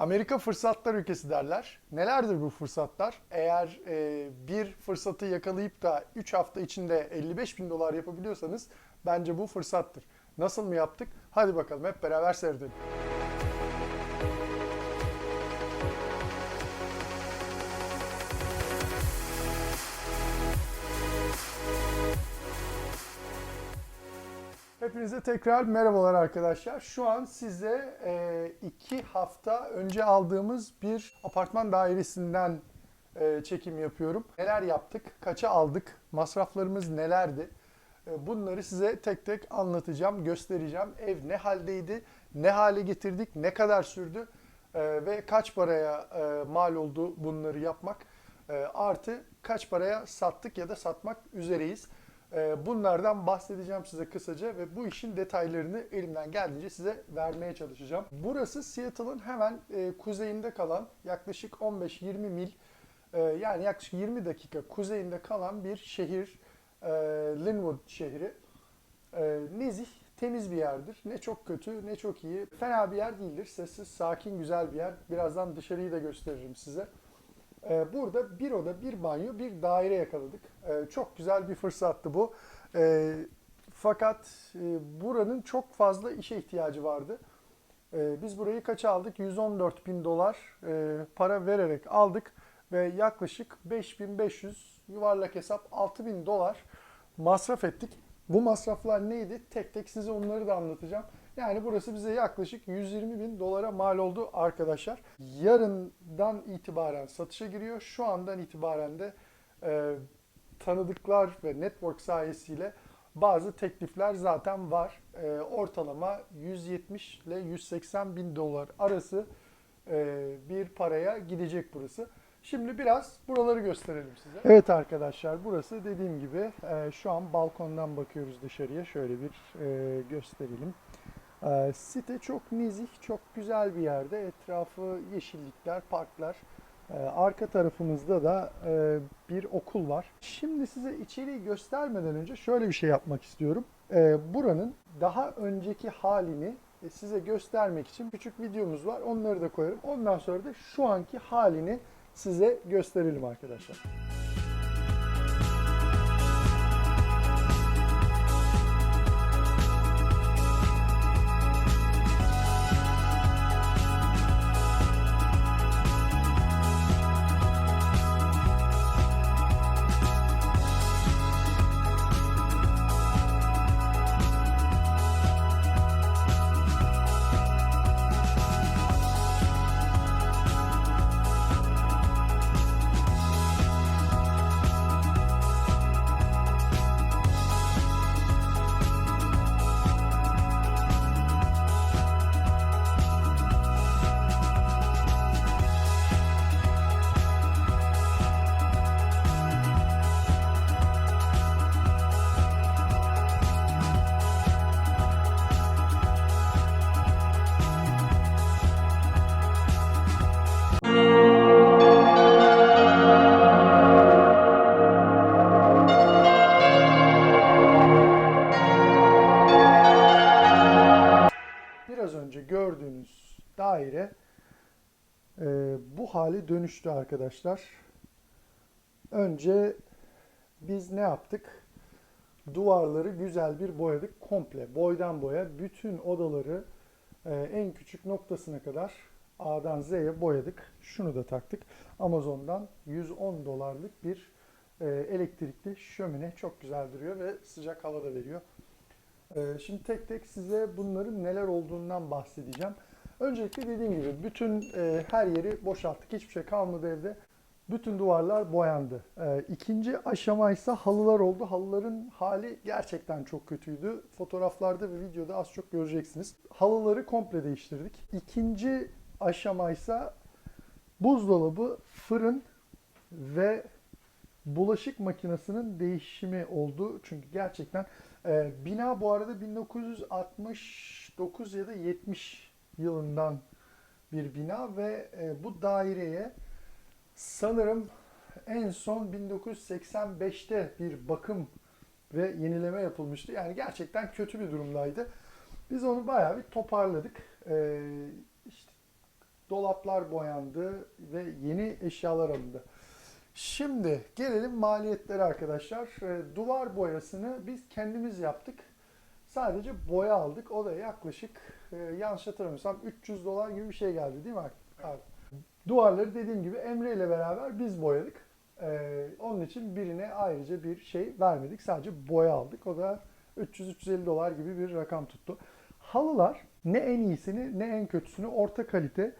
Amerika fırsatlar ülkesi derler. Nelerdir bu fırsatlar? Eğer e, bir fırsatı yakalayıp da 3 hafta içinde 55 bin dolar yapabiliyorsanız bence bu fırsattır. Nasıl mı yaptık? Hadi bakalım hep beraber seyredelim. Hepinize tekrar merhabalar arkadaşlar. Şu an size e, iki hafta önce aldığımız bir apartman dairesinden e, çekim yapıyorum. Neler yaptık, kaça aldık, masraflarımız nelerdi? E, bunları size tek tek anlatacağım, göstereceğim. Ev ne haldeydi, ne hale getirdik, ne kadar sürdü e, ve kaç paraya e, mal oldu bunları yapmak. E, artı kaç paraya sattık ya da satmak üzereyiz. Ee, Bunlardan bahsedeceğim size kısaca ve bu işin detaylarını elimden geldiğince size vermeye çalışacağım. Burası Seattle'ın hemen e, kuzeyinde kalan yaklaşık 15-20 mil e, yani yaklaşık 20 dakika kuzeyinde kalan bir şehir. e, Linwood şehri. Nezih, temiz bir yerdir. Ne çok kötü ne çok iyi. Fena bir yer değildir. Sessiz, sakin, güzel bir yer. Birazdan dışarıyı da gösteririm size. Ee, Burada bir oda, bir banyo, bir daire yakaladık. Ee, Çok güzel bir fırsattı bu. Ee, Fakat e, buranın çok fazla işe ihtiyacı vardı. Biz burayı kaça aldık? 114 bin dolar e, para vererek aldık ve yaklaşık 5500 yuvarlak hesap 6000 dolar masraf ettik. Bu masraflar neydi? Tek tek size onları da anlatacağım. Yani burası bize yaklaşık 120 bin dolara mal oldu arkadaşlar. Yarından itibaren satışa giriyor. Şu andan itibaren de e, tanıdıklar ve network sayesiyle bazı teklifler zaten var. E, ortalama 170 ile 180 bin dolar arası e, bir paraya gidecek burası. Şimdi biraz buraları gösterelim size. Evet arkadaşlar burası dediğim gibi e, şu an balkondan bakıyoruz dışarıya. Şöyle bir e, gösterelim. E, site çok nezih, çok güzel bir yerde. Etrafı yeşillikler, parklar. E, arka tarafımızda da e, bir okul var. Şimdi size içeriği göstermeden önce şöyle bir şey yapmak istiyorum. E, buranın daha önceki halini e, size göstermek için küçük videomuz var. Onları da koyarım. Ondan sonra da şu anki halini size gösterelim arkadaşlar. Dönüştü arkadaşlar. Önce biz ne yaptık? Duvarları güzel bir boyadık komple. Boydan boya bütün odaları e, en küçük noktasına kadar A'dan Z'ye boyadık. Şunu da taktık. Amazon'dan 110 dolarlık bir e, elektrikli şömine çok güzel duruyor ve sıcak hava da veriyor. Ee, Şimdi tek tek size bunların neler olduğundan bahsedeceğim. Öncelikle dediğim gibi bütün e, her yeri boşalttık. Hiçbir şey kalmadı evde. Bütün duvarlar boyandı. Ee, İkinci aşama ise halılar oldu. Halıların hali gerçekten çok kötüydü. Fotoğraflarda ve videoda az çok göreceksiniz. Halıları komple değiştirdik. İkinci aşama ise buzdolabı, fırın ve bulaşık makinesinin değişimi oldu. Çünkü gerçekten e, bina bu arada 1969 ya da 70 yılından bir bina ve e, bu daireye sanırım en son 1985'te bir bakım ve yenileme yapılmıştı. Yani gerçekten kötü bir durumdaydı. Biz onu bayağı bir toparladık. E, işte dolaplar boyandı ve yeni eşyalar alındı. Şimdi gelelim maliyetlere arkadaşlar. E, duvar boyasını biz kendimiz yaptık. Sadece boya aldık. O da yaklaşık e, yanlış hatırlamıyorsam 300 dolar gibi bir şey geldi değil mi abi? Duvarları dediğim gibi Emre ile beraber biz boyadık. Ee, onun için birine ayrıca bir şey vermedik. Sadece boya aldık. O da 300-350 dolar gibi bir rakam tuttu. Halılar ne en iyisini ne en kötüsünü orta kalite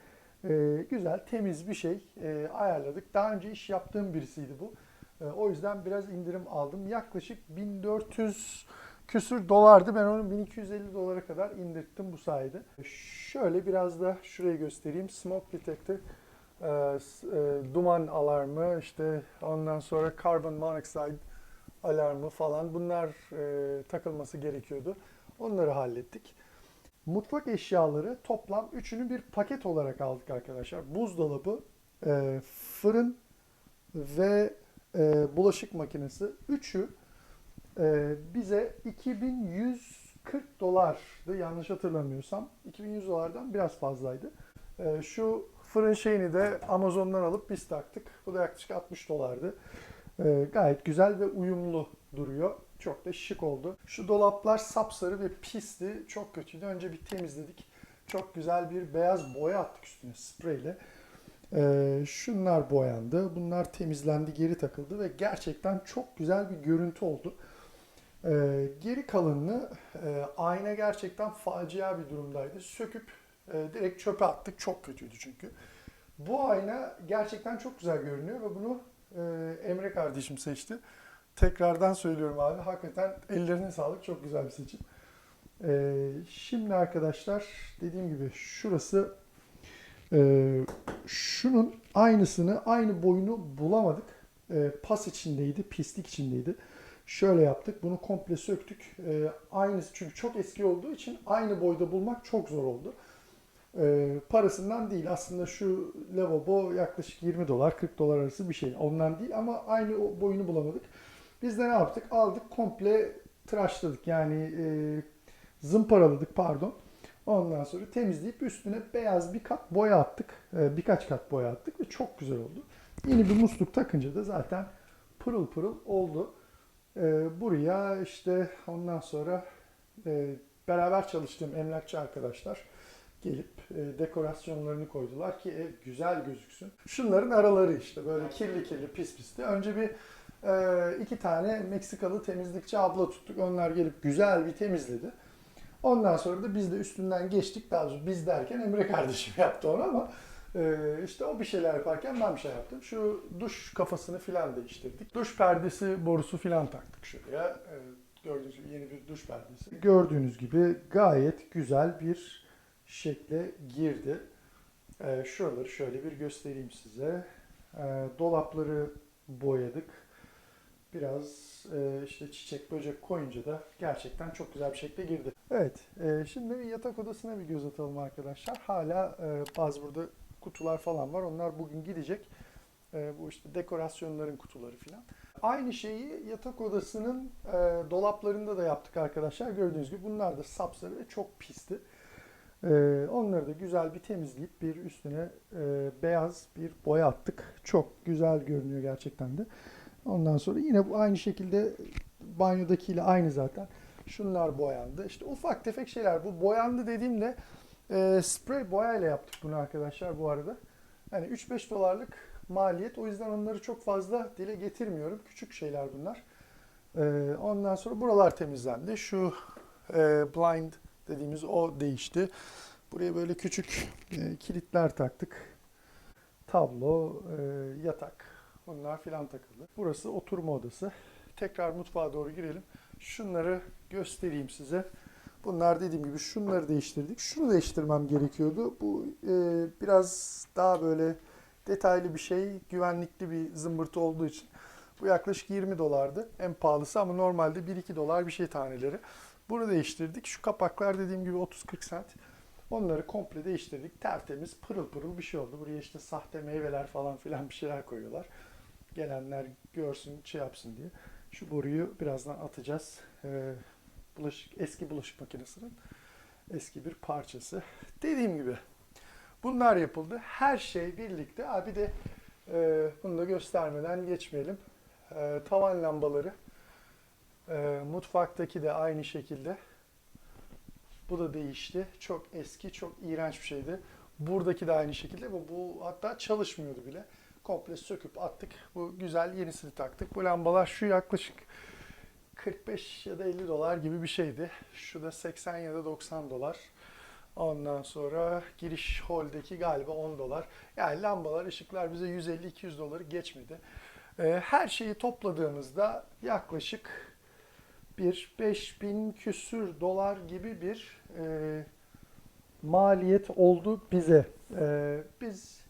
e, güzel temiz bir şey e, ayarladık. Daha önce iş yaptığım birisiydi bu. E, o yüzden biraz indirim aldım. Yaklaşık 1400 küsür dolardı. Ben onu 1250 dolara kadar indirttim bu sayede. Şöyle biraz da şurayı göstereyim. Smoke detector, e, e, duman alarmı, işte ondan sonra carbon monoxide alarmı falan bunlar e, takılması gerekiyordu. Onları hallettik. Mutfak eşyaları toplam üçünü bir paket olarak aldık arkadaşlar. Buzdolabı, e, fırın ve e, bulaşık makinesi. Üçü e, bize 2140 dolardı yanlış hatırlamıyorsam. 2100 dolardan biraz fazlaydı. E, şu fırın şeyini de Amazon'dan alıp biz taktık. Bu da yaklaşık 60 dolardı. E, gayet güzel ve uyumlu duruyor. Çok da şık oldu. Şu dolaplar sapsarı ve pisti. Çok kötüydü. Önce bir temizledik. Çok güzel bir beyaz boya attık üstüne spreyle. Ee, şunlar boyandı. Bunlar temizlendi, geri takıldı ve gerçekten çok güzel bir görüntü oldu. Ee, geri kalanını e, ayna gerçekten facia bir durumdaydı. Söküp e, direkt çöpe attık. Çok kötüydü çünkü. Bu ayna gerçekten çok güzel görünüyor ve bunu e, Emre kardeşim seçti. Tekrardan söylüyorum abi. Hakikaten ellerine sağlık. Çok güzel bir seçim. Ee, şimdi arkadaşlar dediğim gibi şurası e, şunun aynısını aynı boyunu bulamadık. E, pas içindeydi, pislik içindeydi. Şöyle yaptık. Bunu komple söktük. E, aynısı çünkü çok eski olduğu için aynı boyda bulmak çok zor oldu. E, parasından değil. Aslında şu lavabo yaklaşık 20 dolar 40 dolar arası bir şey. Ondan değil ama aynı boyunu bulamadık. Biz de ne yaptık? Aldık komple tıraşladık. Yani e, zımparaladık pardon. Ondan sonra temizleyip üstüne beyaz bir kat boya attık. E, birkaç kat boya attık ve çok güzel oldu. Yeni bir musluk takınca da zaten pırıl pırıl oldu. E, buraya işte ondan sonra e, beraber çalıştığım emlakçı arkadaşlar gelip e, dekorasyonlarını koydular ki ev güzel gözüksün. Şunların araları işte böyle kirli kirli pis pisti. Önce bir e, iki tane Meksikalı temizlikçi abla tuttuk. Onlar gelip güzel bir temizledi. Ondan sonra da biz de üstünden geçtik. Daha doğrusu biz derken Emre kardeşim yaptı onu ama e, işte o bir şeyler yaparken ben bir şey yaptım. Şu duş kafasını filan değiştirdik. Duş perdesi borusu filan taktık şuraya. E, gördüğünüz gibi yeni bir duş perdesi. Gördüğünüz gibi gayet güzel bir şekle girdi. E, şuraları şöyle bir göstereyim size. E, dolapları boyadık. Biraz e, işte çiçek böcek koyunca da gerçekten çok güzel bir şekilde girdi. Evet, e, şimdi bir yatak odasına bir göz atalım arkadaşlar. Hala e, bazı burada kutular falan var. Onlar bugün gidecek. E, bu işte dekorasyonların kutuları falan. Aynı şeyi yatak odasının e, dolaplarında da yaptık arkadaşlar. Gördüğünüz gibi bunlar da sapsarı ve çok pisti. E, onları da güzel bir temizleyip bir üstüne e, beyaz bir boya attık. Çok güzel görünüyor gerçekten de. Ondan sonra yine bu aynı şekilde banyodakiyle aynı zaten. Şunlar boyandı. İşte ufak tefek şeyler. Bu boyandı dediğimde e, sprey boyayla yaptık bunu arkadaşlar bu arada. Yani 3-5 dolarlık maliyet. O yüzden onları çok fazla dile getirmiyorum. Küçük şeyler bunlar. E, ondan sonra buralar temizlendi. Şu e, blind dediğimiz o değişti. Buraya böyle küçük e, kilitler taktık. Tablo, e, yatak, Bunlar filan takıldı. Burası oturma odası. Tekrar mutfağa doğru girelim. Şunları göstereyim size. Bunlar dediğim gibi şunları değiştirdik. Şunu değiştirmem gerekiyordu. Bu e, biraz daha böyle detaylı bir şey, güvenlikli bir zımbırtı olduğu için. Bu yaklaşık 20 dolardı. En pahalısı ama normalde 1-2 dolar bir şey taneleri. Bunu değiştirdik. Şu kapaklar dediğim gibi 30-40 cent. Onları komple değiştirdik. Tertemiz, pırıl pırıl bir şey oldu. Buraya işte sahte meyveler falan filan bir şeyler koyuyorlar. Gelenler görsün, şey yapsın diye. Şu boruyu birazdan atacağız. Ee, bulaşık, eski bulaşık makinesinin eski bir parçası. Dediğim gibi Bunlar yapıldı. Her şey birlikte. Ha bir de e, bunu da göstermeden geçmeyelim. E, tavan lambaları. E, mutfaktaki de aynı şekilde. Bu da değişti. Çok eski, çok iğrenç bir şeydi. Buradaki de aynı şekilde. Bu, bu hatta çalışmıyordu bile. Komple söküp attık. Bu güzel yenisini taktık. Bu lambalar şu yaklaşık 45 ya da 50 dolar gibi bir şeydi. Şu da 80 ya da 90 dolar. Ondan sonra giriş holdeki galiba 10 dolar. Yani lambalar, ışıklar bize 150-200 doları geçmedi. Ee, her şeyi topladığımızda yaklaşık bir 5000 küsür dolar gibi bir e, maliyet oldu bize. E, biz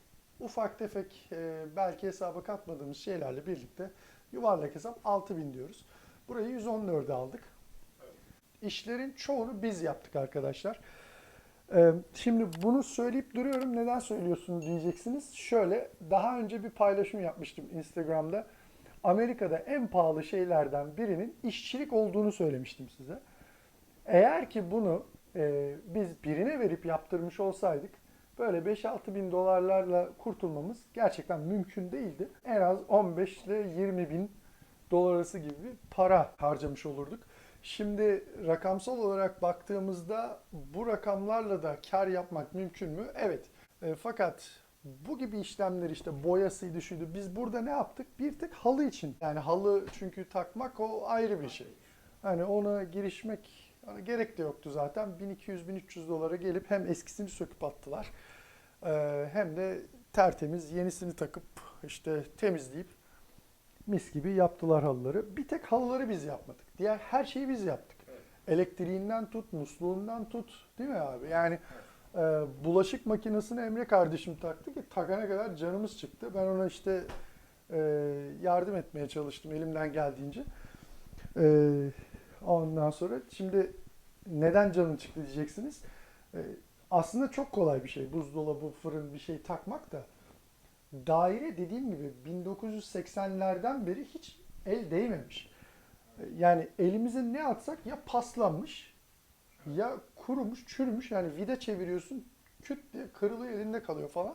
ufak tefek e, belki hesaba katmadığımız şeylerle birlikte yuvarlak hesap 6000 diyoruz. Burayı 114'e aldık. İşlerin çoğunu biz yaptık arkadaşlar. Ee, Şimdi bunu söyleyip duruyorum. Neden söylüyorsun diyeceksiniz. Şöyle daha önce bir paylaşım yapmıştım Instagram'da. Amerika'da en pahalı şeylerden birinin işçilik olduğunu söylemiştim size. Eğer ki bunu e, biz birine verip yaptırmış olsaydık böyle 5-6 bin dolarlarla kurtulmamız gerçekten mümkün değildi. En az 15 ile 20 bin dolar arası gibi bir para harcamış olurduk. Şimdi rakamsal olarak baktığımızda bu rakamlarla da kar yapmak mümkün mü? Evet. E, fakat bu gibi işlemler işte boyasıydı şuydu. Biz burada ne yaptık? Bir tek halı için. Yani halı çünkü takmak o ayrı bir şey. Hani ona girişmek hani gerek de yoktu zaten. 1200-1300 dolara gelip hem eskisini söküp attılar. e, hem de tertemiz yenisini takıp işte temizleyip mis gibi yaptılar halıları. Bir tek halıları biz yapmadık. Diğer her şeyi biz yaptık. Elektriğinden tut, musluğundan tut değil mi abi? Yani e, bulaşık makinesini Emre kardeşim taktı ki takana kadar canımız çıktı. Ben ona işte e, yardım etmeye çalıştım elimden geldiğince. E, ondan sonra şimdi neden canın çıktı diyeceksiniz. E, aslında çok kolay bir şey. Buzdolabı, fırın bir şey takmak da. Daire dediğim gibi 1980'lerden beri hiç el değmemiş. Yani elimize ne atsak ya paslanmış ya kurumuş, çürümüş. Yani vida çeviriyorsun küt diye kırılıyor elinde kalıyor falan.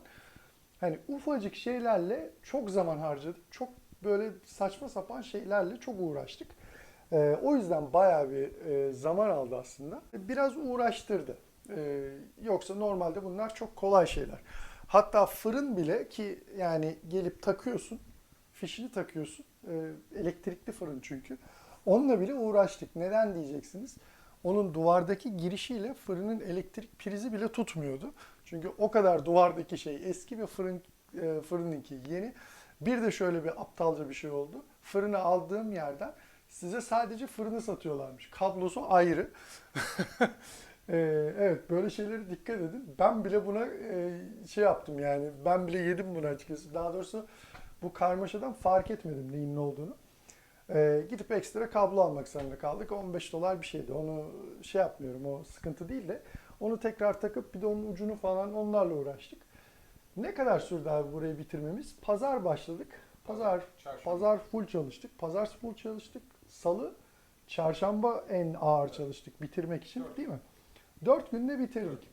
Hani ufacık şeylerle çok zaman harcadık. Çok böyle saçma sapan şeylerle çok uğraştık. Ee, o yüzden bayağı bir e, zaman aldı aslında. Biraz uğraştırdı. Ee, yoksa normalde bunlar çok kolay şeyler. Hatta fırın bile ki yani gelip takıyorsun, fişini takıyorsun. Ee, elektrikli fırın çünkü. Onunla bile uğraştık. Neden diyeceksiniz? Onun duvardaki girişiyle fırının elektrik prizi bile tutmuyordu. Çünkü o kadar duvardaki şey eski bir fırın e, fırınınki yeni. Bir de şöyle bir aptalca bir şey oldu. Fırını aldığım yerden size sadece fırını satıyorlarmış. Kablosu ayrı. Ee, evet böyle şeylere dikkat edin. Ben bile buna e, şey yaptım yani. Ben bile yedim bunu açıkçası. Daha doğrusu bu karmaşadan fark etmedim neyin ne olduğunu. Ee, gidip ekstra kablo almak zorunda kaldık. 15 dolar bir şeydi. Onu şey yapmıyorum o sıkıntı değil de. Onu tekrar takıp bir de onun ucunu falan onlarla uğraştık. Ne kadar sürdü abi burayı bitirmemiz? Pazar başladık. Pazar, Çarşamba. pazar full çalıştık. Pazar full çalıştık. Salı, çarşamba en ağır çalıştık bitirmek için değil mi? Dört günde bitirdik.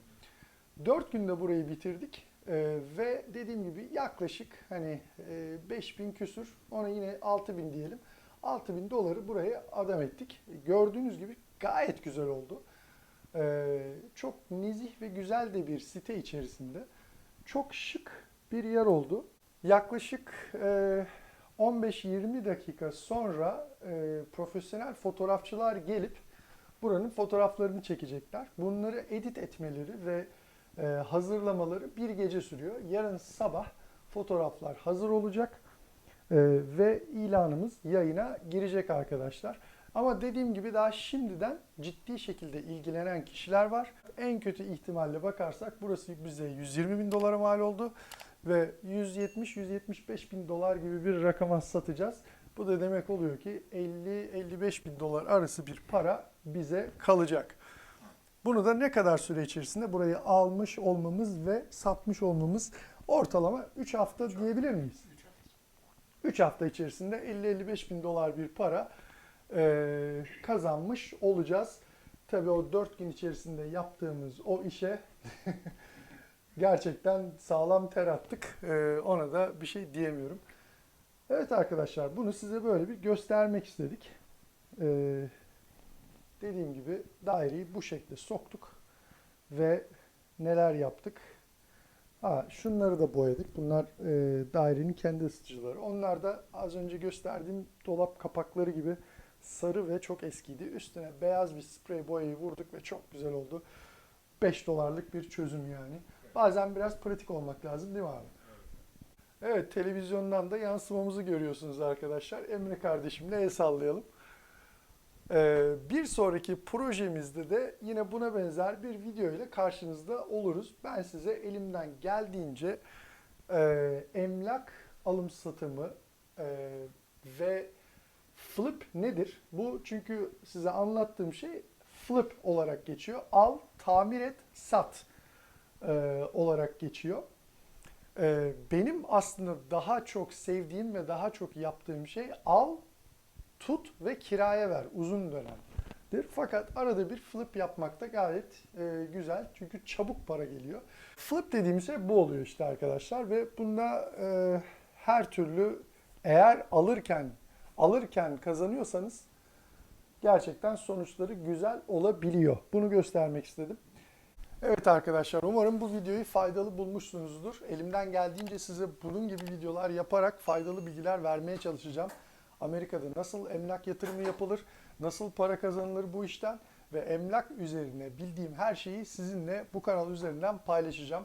Dört günde burayı bitirdik. Ee, ve dediğim gibi yaklaşık hani e, 5000 küsür ona yine 6000 diyelim. 6000 doları buraya adam ettik. Gördüğünüz gibi gayet güzel oldu. Ee, çok nezih ve güzel de bir site içerisinde. Çok şık bir yer oldu. Yaklaşık e, 15-20 dakika sonra e, profesyonel fotoğrafçılar gelip buranın fotoğraflarını çekecekler. Bunları edit etmeleri ve e, hazırlamaları bir gece sürüyor. Yarın sabah fotoğraflar hazır olacak e, ve ilanımız yayına girecek arkadaşlar. Ama dediğim gibi daha şimdiden ciddi şekilde ilgilenen kişiler var. En kötü ihtimalle bakarsak burası bize 120 bin dolara mal oldu ve 170-175 bin dolar gibi bir rakama satacağız. Bu da demek oluyor ki 50-55 bin dolar arası bir para bize kalacak. Bunu da ne kadar süre içerisinde burayı almış olmamız ve satmış olmamız ortalama 3 hafta diyebilir miyiz? 3 hafta içerisinde 50-55 bin dolar bir para e, kazanmış olacağız. Tabii o 4 gün içerisinde yaptığımız o işe Gerçekten sağlam ter attık. Ee, ona da bir şey diyemiyorum. Evet arkadaşlar bunu size böyle bir göstermek istedik. Ee, dediğim gibi daireyi bu şekilde soktuk ve neler yaptık? Ha, şunları da boyadık. Bunlar e, dairenin kendi ısıtıcıları. Onlar da az önce gösterdiğim dolap kapakları gibi sarı ve çok eskiydi. Üstüne beyaz bir sprey boyayı vurduk ve çok güzel oldu. 5 dolarlık bir çözüm yani. Bazen biraz pratik olmak lazım değil mi abi? Evet televizyondan da yansımamızı görüyorsunuz arkadaşlar. Emre kardeşimle el sallayalım. Ee, bir sonraki projemizde de yine buna benzer bir video ile karşınızda oluruz. Ben size elimden geldiğince e, emlak alım satımı e, ve flip nedir? Bu çünkü size anlattığım şey flip olarak geçiyor. Al, tamir et, sat e, olarak geçiyor. E, benim aslında daha çok sevdiğim ve daha çok yaptığım şey al, tut ve kiraya ver uzun dönemdir. Fakat arada bir flip yapmak da gayet e, güzel çünkü çabuk para geliyor. Flip dediğimiz şey bu oluyor işte arkadaşlar ve bunda e, her türlü eğer alırken alırken kazanıyorsanız gerçekten sonuçları güzel olabiliyor. Bunu göstermek istedim. Evet arkadaşlar umarım bu videoyu faydalı bulmuşsunuzdur. Elimden geldiğince size bunun gibi videolar yaparak faydalı bilgiler vermeye çalışacağım. Amerika'da nasıl emlak yatırımı yapılır, nasıl para kazanılır bu işten ve emlak üzerine bildiğim her şeyi sizinle bu kanal üzerinden paylaşacağım.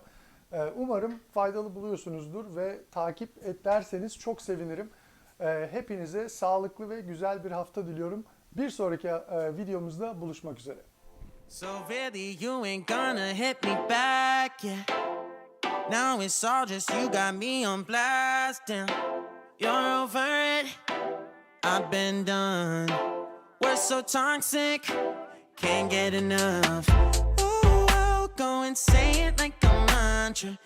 Ee, Umarım faydalı buluyorsunuzdur ve takip ederseniz çok sevinirim. Ee, Hepinize sağlıklı ve güzel bir hafta diliyorum. Bir sonraki e, videomuzda buluşmak üzere. So really, you ain't gonna hit me back, yeah. Now it's all just you got me on blast, damn. You're over it, I've been done. We're so toxic, can't get enough. Ooh, I'll go and say it like a mantra.